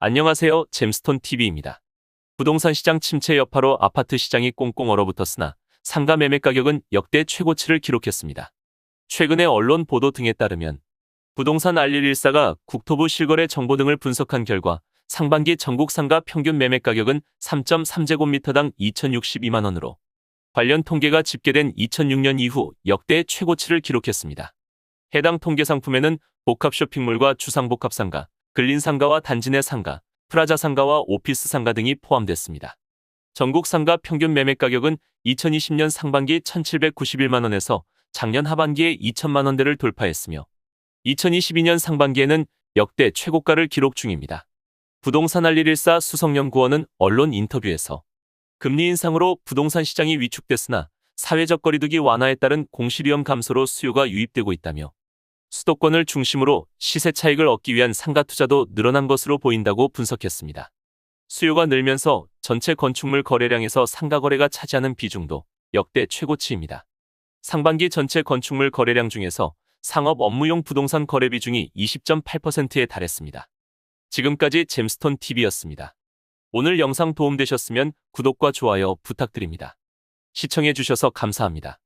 안녕하세요. 잼스톤 TV입니다. 부동산 시장 침체 여파로 아파트 시장이 꽁꽁 얼어붙었으나 상가 매매 가격은 역대 최고치를 기록했습니다. 최근의 언론 보도 등에 따르면 부동산 알릴14가 국토부 실거래 정보 등을 분석한 결과 상반기 전국 상가 평균 매매 가격은 3.3제곱미터당 2,062만 원으로 관련 통계가 집계된 2006년 이후 역대 최고치를 기록했습니다. 해당 통계 상품에는 복합 쇼핑몰과 주상복합 상가, 근린 상가와 단지 내 상가, 프라자 상가와 오피스 상가 등이 포함됐습니다. 전국 상가 평균 매매 가격은 2020년 상반기 1,791만 원에서 작년 하반기에 2천만 원대를 돌파했으며 2022년 상반기에는 역대 최고가를 기록 중입니다. 부동산 알릴14 수석연구원은 언론 인터뷰에서 금리 인상으로 부동산 시장이 위축됐으나 사회적 거리두기 완화에 따른 공실위험 감소로 수요가 유입되고 있다며 수도권을 중심으로 시세 차익을 얻기 위한 상가 투자도 늘어난 것으로 보인다고 분석했습니다. 수요가 늘면서 전체 건축물 거래량에서 상가 거래가 차지하는 비중도 역대 최고치입니다. 상반기 전체 건축물 거래량 중에서 상업 업무용 부동산 거래 비중이 20.8%에 달했습니다. 지금까지 잼스톤 TV였습니다. 오늘 영상 도움되셨으면 구독과 좋아요 부탁드립니다. 시청해주셔서 감사합니다.